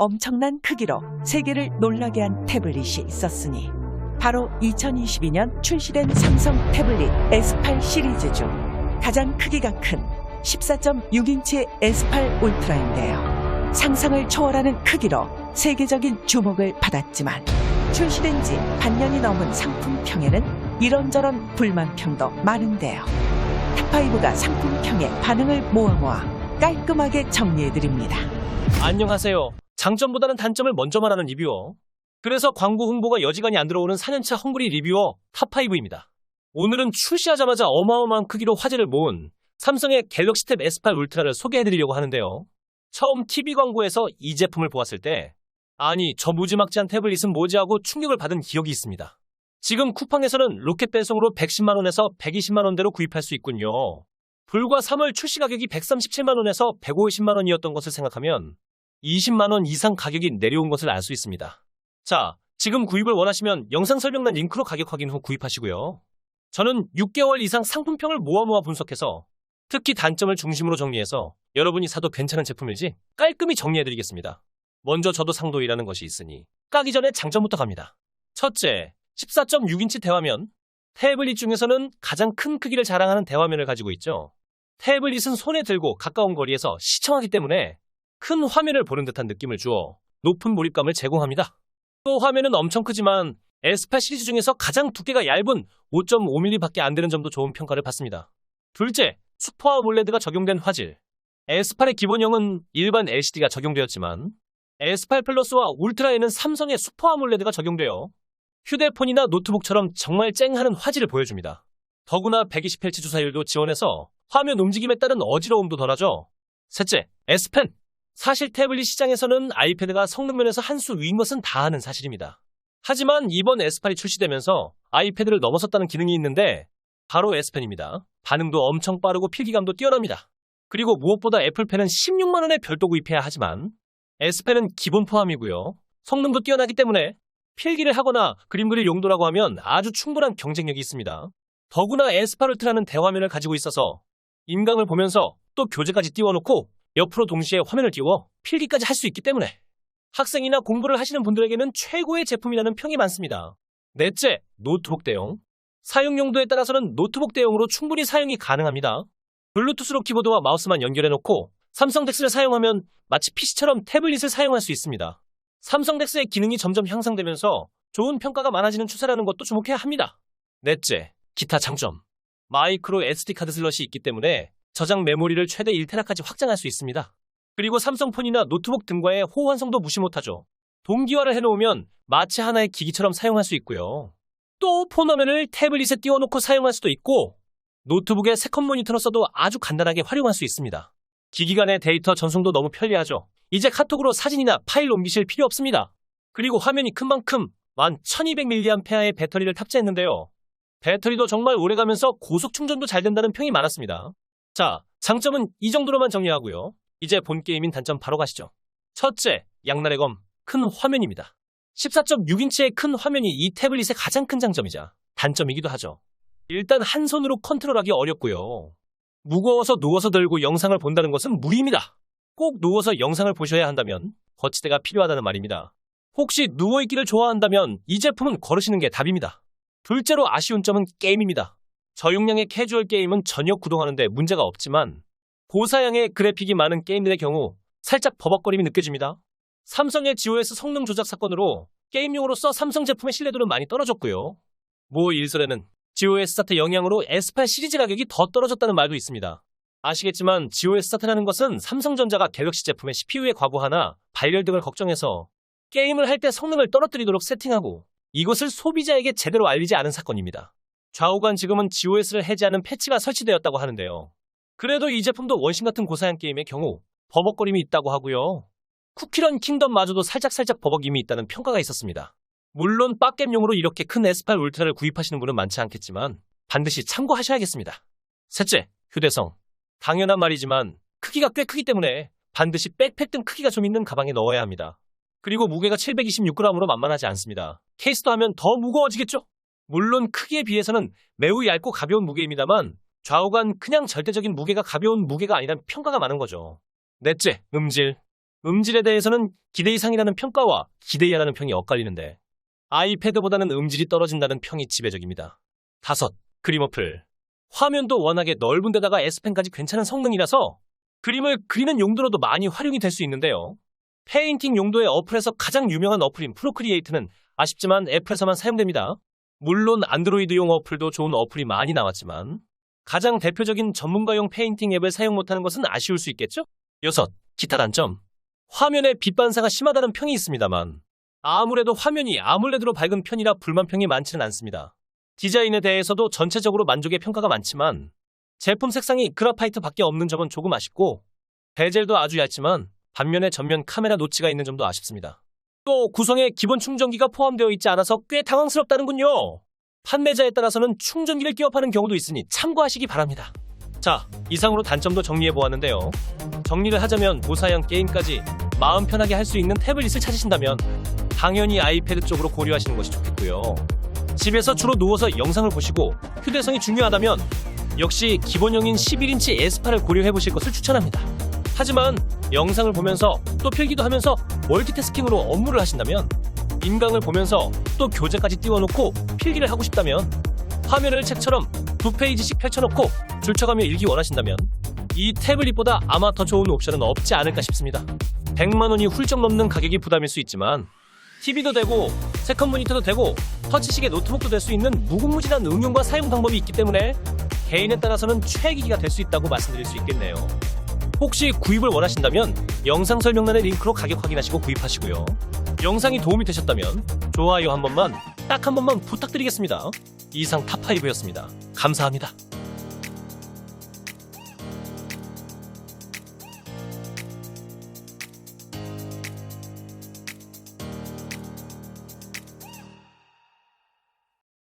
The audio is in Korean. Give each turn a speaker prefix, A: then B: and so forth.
A: 엄청난 크기로 세계를 놀라게 한 태블릿이 있었으니 바로 2022년 출시된 삼성 태블릿 S8 시리즈 중 가장 크기가 큰 14.6인치 S8 울트라인데요. 상상을 초월하는 크기로 세계적인 주목을 받았지만 출시된 지 반년이 넘은 상품평에는 이런저런 불만평도 많은데요. 탑5가 상품평의 반응을 모아 모아 깔끔하게 정리해드립니다.
B: 안녕하세요. 장점보다는 단점을 먼저 말하는 리뷰어. 그래서 광고 홍보가 여지간히 안 들어오는 4년차 헝그리 리뷰어 탑5입니다. 오늘은 출시하자마자 어마어마한 크기로 화제를 모은 삼성의 갤럭시 탭 S8 울트라를 소개해드리려고 하는데요. 처음 TV 광고에서 이 제품을 보았을 때 아니 저 무지막지한 태블릿은 뭐지 하고 충격을 받은 기억이 있습니다. 지금 쿠팡에서는 로켓 배송으로 110만원에서 120만원대로 구입할 수 있군요. 불과 3월 출시 가격이 137만원에서 150만원이었던 것을 생각하면 20만원 이상 가격이 내려온 것을 알 수 있습니다. 자, 지금 구입을 원하시면 영상 설명란 링크로 가격 확인 후 구입하시고요. 저는 6개월 이상 상품평을 모아 모아 분석해서 특히 단점을 중심으로 정리해서 여러분이 사도 괜찮은 제품일지 깔끔히 정리해드리겠습니다. 먼저 저도 상도이라는 것이 있으니 까기 전에 장점부터 갑니다. 첫째, 14.6인치 대화면. 태블릿 중에서는 가장 큰 크기를 자랑하는 대화면을 가지고 있죠. 태블릿은 손에 들고 가까운 거리에서 시청하기 때문에 큰 화면을 보는 듯한 느낌을 주어 높은 몰입감을 제공합니다. 또 화면은 엄청 크지만 S8 시리즈 중에서 가장 두께가 얇은 5.5mm밖에 안 되는 점도 좋은 평가를 받습니다. 둘째, 슈퍼 몰레드가 적용된 화질. S8의 기본형은 일반 LCD가 적용되었지만 S8 플러스와 울트라에는 삼성의 슈퍼 아몰레드가 적용되어 휴대폰이나 노트북처럼 정말 쨍하는 화질을 보여줍니다. 더구나 120Hz 주사율도 지원해서 화면 움직임에 따른 어지러움도 덜하죠. 셋째, S펜. 사실 태블릿 시장에서는 아이패드가 성능면에서 한 수 위인 것은 다 아는 사실입니다. 하지만 이번 S8이 출시되면서 아이패드를 넘어섰다는 기능이 있는데 바로 S펜입니다. 반응도 엄청 빠르고 필기감도 뛰어납니다. 그리고 무엇보다 애플펜은 16만원에 별도 구입해야 하지만 S펜은 기본 포함이고요. 성능도 뛰어나기 때문에 필기를 하거나 그림 그릴 용도라고 하면 아주 충분한 경쟁력이 있습니다. 더구나 S8 울트라는 대화면을 가지고 있어서 인강을 보면서 또 교재까지 띄워놓고 옆으로 동시에 화면을 띄워 필기까지 할 수 있기 때문에 학생이나 공부를 하시는 분들에게는 최고의 제품이라는 평이 많습니다. 넷째, 노트북 대용. 사용 용도에 따라서는 노트북 대용으로 충분히 사용이 가능합니다. 블루투스로 키보드와 마우스만 연결해놓고 삼성 덱스를 사용하면 마치 PC처럼 태블릿을 사용할 수 있습니다. 삼성 덱스의 기능이 점점 향상되면서 좋은 평가가 많아지는 추세라는 것도 주목해야 합니다. 넷째, 기타 장점. 마이크로 SD 카드 슬롯이 있기 때문에 저장 메모리를 최대 1테라까지 확장할 수 있습니다. 그리고 삼성폰이나 노트북 등과의 호환성도 무시 못하죠. 동기화를 해놓으면 마치 하나의 기기처럼 사용할 수 있고요. 또 폰 화면을 태블릿에 띄워놓고 사용할 수도 있고 노트북에 세컨 모니터로 써도 아주 간단하게 활용할 수 있습니다. 기기 간의 데이터 전송도 너무 편리하죠. 이제 카톡으로 사진이나 파일 옮기실 필요 없습니다. 그리고 화면이 큰 만큼 1200mAh의 배터리를 탑재했는데요. 배터리도 정말 오래가면서 고속 충전도 잘 된다는 평이 많았습니다. 자, 장점은 이 정도로만 정리하고요. 이제 본 게임인 단점 바로 가시죠. 첫째, 양날의 검, 큰 화면입니다. 14.6인치의 큰 화면이 이 태블릿의 가장 큰 장점이자 단점이기도 하죠. 일단 한 손으로 컨트롤하기 어렵고요. 무거워서 누워서 들고 영상을 본다는 것은 무리입니다. 꼭 누워서 영상을 보셔야 한다면 거치대가 필요하다는 말입니다. 혹시 누워있기를 좋아한다면 이 제품은 걸으시는 게 답입니다. 둘째로 아쉬운 점은 게임입니다. 저용량의 캐주얼 게임은 전혀 구동하는데 문제가 없지만 고사양의 그래픽이 많은 게임들의 경우 살짝 버벅거림이 느껴집니다. 삼성의 GOS 성능 조작 사건으로 게임용으로서 삼성 제품의 신뢰도는 많이 떨어졌고요. 모 일설에는 GOS 사태 영향으로 S8 시리즈 가격이 더 떨어졌다는 말도 있습니다. 아시겠지만 GOS 사태라는 것은 삼성전자가 갤럭시 제품의 CPU의 과부하나 발열 등을 걱정해서 게임을 할 때 성능을 떨어뜨리도록 세팅하고 이것을 소비자에게 제대로 알리지 않은 사건입니다. 좌우간 지금은 GOS를 해제하는 패치가 설치되었다고 하는데요. 그래도 이 제품도 원신 같은 고사양 게임의 경우 버벅거림이 있다고 하고요. 쿠키런 킹덤마저도 살짝살짝 버벅임이 있다는 평가가 있었습니다. 물론 빡겜용으로 이렇게 큰 S8 울트라를 구입하시는 분은 많지 않겠지만 반드시 참고하셔야겠습니다. 셋째, 휴대성. 당연한 말이지만 크기가 꽤 크기 때문에 반드시 백팩 등 크기가 좀 있는 가방에 넣어야 합니다. 그리고 무게가 726g으로 만만하지 않습니다. 케이스도 하면 더 무거워지겠죠? 물론 크기에 비해서는 매우 얇고 가벼운 무게입니다만 좌우간 그냥 절대적인 무게가 가벼운 무게가 아니란 평가가 많은 거죠. 넷째, 음질. 음질에 대해서는 기대 이상이라는 평가와 기대 이하라는 평이 엇갈리는데 아이패드보다는 음질이 떨어진다는 평이 지배적입니다. 다섯, 그림 어플. 화면도 워낙에 넓은 데다가 S펜까지 괜찮은 성능이라서 그림을 그리는 용도로도 많이 활용이 될 수 있는데요. 페인팅 용도의 어플에서 가장 유명한 어플인 프로크리에이트는 아쉽지만 애플에서만 사용됩니다. 물론 안드로이드용 어플도 좋은 어플이 많이 나왔지만 가장 대표적인 전문가용 페인팅 앱을 사용 못하는 것은 아쉬울 수 있겠죠? 여섯, 기타 단점. 화면에 빛 반사가 심하다는 평이 있습니다만 아무래도 화면이 아몰레드로 밝은 편이라 불만평이 많지는 않습니다. 디자인에 대해서도 전체적으로 만족의 평가가 많지만 제품 색상이 그라파이트 밖에 없는 점은 조금 아쉽고 베젤도 아주 얇지만 반면에 전면 카메라 노치가 있는 점도 아쉽습니다. 또 구성에 기본 충전기가 포함되어 있지 않아서 꽤 당황스럽다는군요. 판매자에 따라서는 충전기를 끼워 파는 경우도 있으니 참고하시기 바랍니다. 자, 이상으로 단점도 정리해 보았는데요. 정리를 하자면 무사양 게임까지 마음 편하게 할 수 있는 태블릿을 찾으신다면 당연히 아이패드 쪽으로 고려하시는 것이 좋겠고요. 집에서 주로 누워서 영상을 보시고 휴대성이 중요하다면 역시 기본형인 11인치 S8을 고려해 보실 것을 추천합니다. 하지만 영상을 보면서 또 필기도 하면서 멀티태스킹으로 업무를 하신다면 인강을 보면서 또 교재까지 띄워놓고 필기를 하고 싶다면 화면을 책처럼 두 페이지씩 펼쳐놓고 줄쳐가며 읽기 원하신다면 이 태블릿보다 아마 더 좋은 옵션은 없지 않을까 싶습니다. 100만 원이 훌쩍 넘는 가격이 부담일 수 있지만 TV도 되고 세컨 모니터도 되고 터치식의 노트북도 될 수 있는 무궁무진한 응용과 사용 방법이 있기 때문에 개인에 따라서는 최기기가 될 수 있다고 말씀드릴 수 있겠네요. 혹시 구입을 원하신다면 영상 설명란의 링크로 가격 확인하시고 구입하시고요. 영상이 도움이 되셨다면 좋아요 한 번만 딱 한 번만 부탁드리겠습니다. 이상 탑5였습니다. 감사합니다.